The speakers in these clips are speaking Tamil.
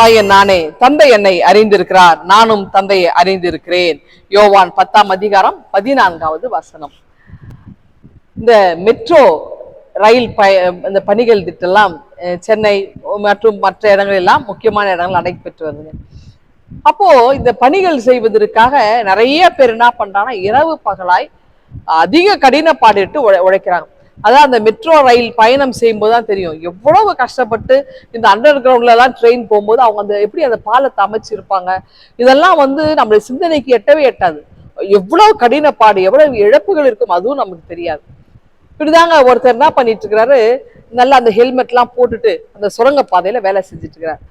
ஆயன் நானே தந்தை என்னை அறிந்திருக்கிறார். நானும் தந்தையை அறிந்திருக்கிறேன். யோவான் பத்தாம் அதிகாரம் பதினான்காவது வசனம். இந்த மெட்ரோ ரயில் பய இந்த பணிகள் திட்டெல்லாம் சென்னை மற்றும் மற்ற இடங்கள் எல்லாம் முக்கியமான இடங்கள் நடைபெற்று வருதுங்க அப்போ இந்த பணிகள் செய்வதற்காக நிறைய பேர் என்ன பண்றாங்கன்னா இரவு பகலாய் அதிக கடினப்பாடிட்டு உழைக்கிறாங்க. அதான் அந்த மெட்ரோ ரயில் பயணம் செய்யும்போது தான் தெரியும். எவ்வளவு கஷ்டப்பட்டு இந்த அண்டர் கிரவுண்ட்லலாம் ட்ரெயின் போகும்போது அவங்க அந்த எப்படி அந்த பாலத்தை அமைச்சிருப்பாங்க? இதெல்லாம் வந்து நம்மளுடைய சிந்தனைக்கு எட்டவே எட்டாது. எவ்வளவு கடினப்பாடு எவ்வளவு இழப்புகள் இருக்கும் அதுவும் நமக்கு தெரியாது. இப்படிதாங்க ஒருத்தர் என்ன பண்ணிட்டு இருக்கிறாரு நல்லா அந்த ஹெல்மெட்லாம் போட்டுட்டு அந்த சுரங்க பாதையில வேலை செஞ்சுட்டு இருக்கிறார்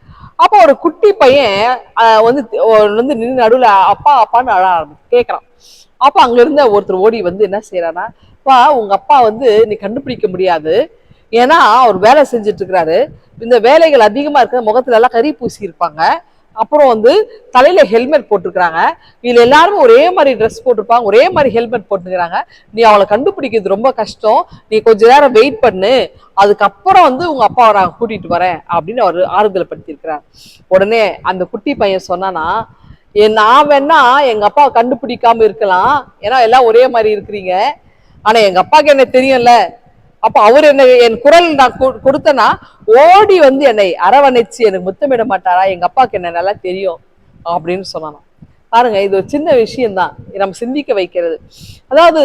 அப்போ ஒரு குட்டி பையன் வந்து வந்து நின்று நடுவில் அப்பா அப்பான்னு அழ ஆரம்பிச்சு கேட்குறான் அப்ப அங்க இருந்த ஒருத்தர் ஓடி வந்து என்ன செய்யறானா அப்பா உங்க அப்பா வந்து நீ கண்டுபிடிக்க முடியாது. ஏன்னா அவர் வேலை செஞ்சுட்டு இருக்கிறாரு இந்த வேலைகள் அதிகமா இருக்கிற முகத்துல எல்லாம் கறி பூசி இருப்பாங்க அப்புறம் வந்து தலையில ஹெல்மெட் போட்டிருக்கிறாங்க. இதுல எல்லாருமே ஒரே மாதிரி ட்ரெஸ் போட்டிருப்பாங்க. ஒரே மாதிரி ஹெல்மெட் போட்டுக்கிறாங்க. நீ அவளை கண்டுபிடிக்கிறது ரொம்ப கஷ்டம். நீ கொஞ்ச நேரம் வெயிட் பண்ணு. அதுக்கப்புறம் வந்து உங்க அப்பாவை நான் கூட்டிட்டு வரேன். அப்படின்னு அவர் ஆறுதல் படுத்தியிருக்கிறார். உடனே அந்த குட்டி பையன் சொன்னானா நான் வேணா எங்க அப்பா கண்டுபிடிக்காம இருக்கலாம். ஏன்னா எல்லாம் ஒரே மாதிரி இருக்கிறீங்க. ஆனா எங்க அப்பாவுக்கு என்ன தெரியும்ல? அப்ப அவர் என்ன என் குரல் நான் கொடுத்தனா கொடுத்தேன்னா ஓடி வந்து என்னை அரவணைச்சு எனக்கு முத்தமிட மாட்டாரா? எங்க அப்பாவுக்கு என்ன நல்லா தெரியும் அப்படின்னு சொன்னானாம். பாருங்க இது ஒரு சின்ன விஷயம்தான். நம்ம சிந்திக்க வைக்கிறது. அதாவது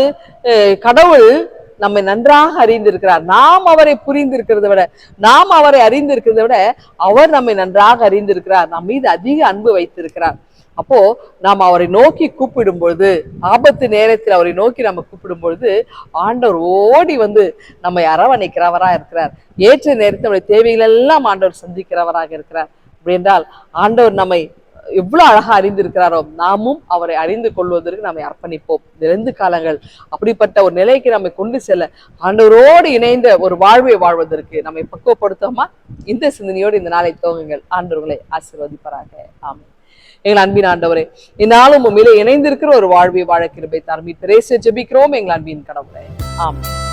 கடவுள் நம்மை நன்றாக அறிந்திருக்கிறார். நாம் அவரை புரிந்திருக்கிறத விட நாம் அவரை அறிந்திருக்கிறத விட அவர் நம்மை நன்றாக அறிந்திருக்கிறார். நம் மீது அதிக அன்பு வைத்திருக்கிறார். அப்போ நாம் அவரை நோக்கி கூப்பிடும் பொழுது ஆபத்து நேரத்தில் அவரை நோக்கி நம்ம கூப்பிடும் பொழுது ஆண்டவர் ஓடி வந்து நம்மை அரவணைக்கிறவராக இருக்கிறார். ஏற்ற நேரத்தில் நம்முடைய தேவைகள் எல்லாம் ஆண்டவர் சந்திக்கிறவராக இருக்கிறார். அப்படி என்றால் ஆண்டவர் நம்மை எவ்வளவு அழகா அறிந்திருக்கிறாரோ நாமும் அவரை அறிந்து கொள்வதற்கு நம்மை அர்ப்பணிப்போம். நிறைந்து காலங்கள் அப்படிப்பட்ட ஒரு நிலைக்கு நம்மை கொண்டு செல்ல ஆண்டவரோடு இணைந்த ஒரு வாழ்வை வாழ்வதற்கு நம்மை பக்குவப்படுத்தோமா இந்த சிந்தனையோடு இந்த நாளை துவங்குங்கள். ஆண்டவர்களை ஆசீர்வதிப்பராக. ஆமாம் எங்கள் அன்பின் ஆண்டவரே இந்நாளும் உண்மையிலே இணைந்திருக்கிற ஒரு வாழ்வை வாழ கிருபை தார். மீ ஜெபிக்கிறோம் எங்கள் அன்பின் கடவுளே. ஆமென்.